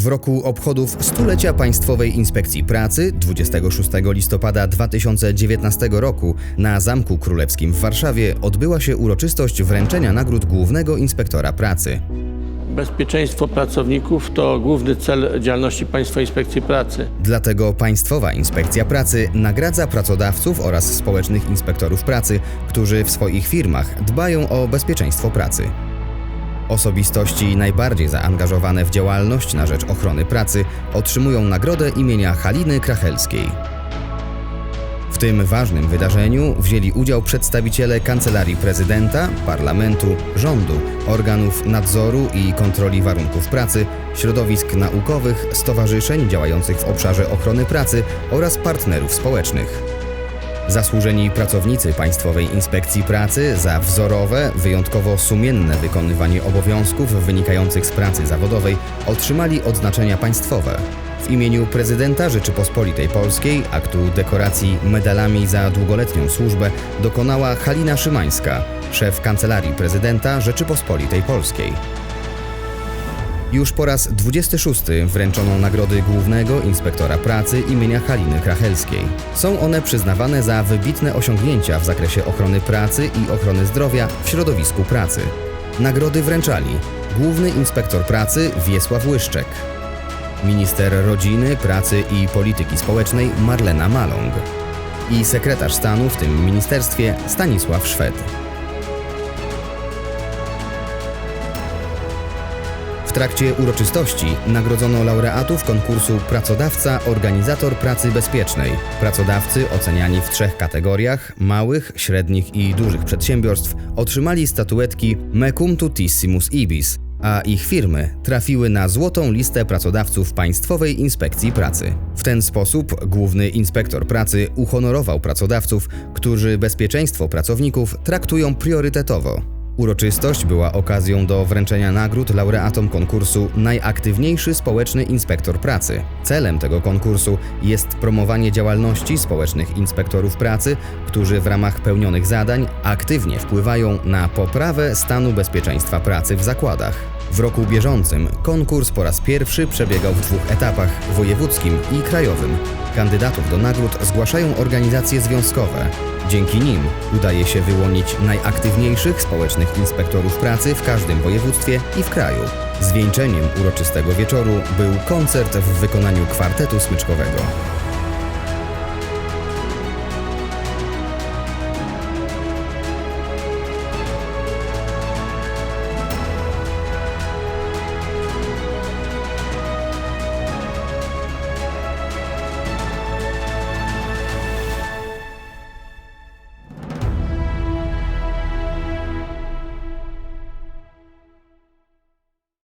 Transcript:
W roku obchodów stulecia Państwowej Inspekcji Pracy 26 listopada 2019 roku na Zamku Królewskim w Warszawie odbyła się uroczystość wręczenia nagród Głównego Inspektora Pracy. Bezpieczeństwo pracowników to główny cel działalności Państwowej Inspekcji Pracy. Dlatego Państwowa Inspekcja Pracy nagradza pracodawców oraz społecznych inspektorów pracy, którzy w swoich firmach dbają o bezpieczeństwo pracy. Osobistości najbardziej zaangażowane w działalność na rzecz ochrony pracy otrzymują nagrodę imienia Haliny Krachelskiej. W tym ważnym wydarzeniu wzięli udział przedstawiciele Kancelarii Prezydenta, Parlamentu, rządu, organów nadzoru i kontroli warunków pracy, środowisk naukowych, stowarzyszeń działających w obszarze ochrony pracy oraz partnerów społecznych. Zasłużeni pracownicy Państwowej Inspekcji Pracy za wzorowe, wyjątkowo sumienne wykonywanie obowiązków wynikających z pracy zawodowej otrzymali odznaczenia państwowe. W imieniu prezydenta Rzeczypospolitej Polskiej aktu dekoracji medalami za długoletnią służbę dokonała Halina Szymańska, szef Kancelarii Prezydenta Rzeczypospolitej Polskiej. Już po raz 26 wręczono nagrody Głównego Inspektora Pracy imienia Haliny Krachelskiej. Są one przyznawane za wybitne osiągnięcia w zakresie ochrony pracy i ochrony zdrowia w środowisku pracy. Nagrody wręczali Główny Inspektor Pracy Wiesław Łyszczek, Minister Rodziny, Pracy i Polityki Społecznej Marlena Maląg i sekretarz stanu w tym ministerstwie Stanisław Szwed. W trakcie uroczystości nagrodzono laureatów konkursu Pracodawca Organizator Pracy Bezpiecznej. Pracodawcy oceniani w trzech kategoriach małych, średnich i dużych przedsiębiorstw otrzymali statuetki Mecum Tutissimus Ibis, a ich firmy trafiły na złotą listę pracodawców Państwowej Inspekcji Pracy. W ten sposób główny inspektor pracy uhonorował pracodawców, którzy bezpieczeństwo pracowników traktują priorytetowo. Uroczystość była okazją do wręczenia nagród laureatom konkursu Najaktywniejszy społeczny inspektor pracy. Celem tego konkursu jest promowanie działalności społecznych inspektorów pracy, którzy w ramach pełnionych zadań aktywnie wpływają na poprawę stanu bezpieczeństwa pracy w zakładach. W roku bieżącym konkurs po raz pierwszy przebiegał w dwóch etapach wojewódzkim i krajowym. Kandydatów do nagród zgłaszają organizacje związkowe. Dzięki nim udaje się wyłonić najaktywniejszych społecznych inspektorów pracy w każdym województwie i w kraju. Zwieńczeniem uroczystego wieczoru był koncert w wykonaniu kwartetu smyczkowego.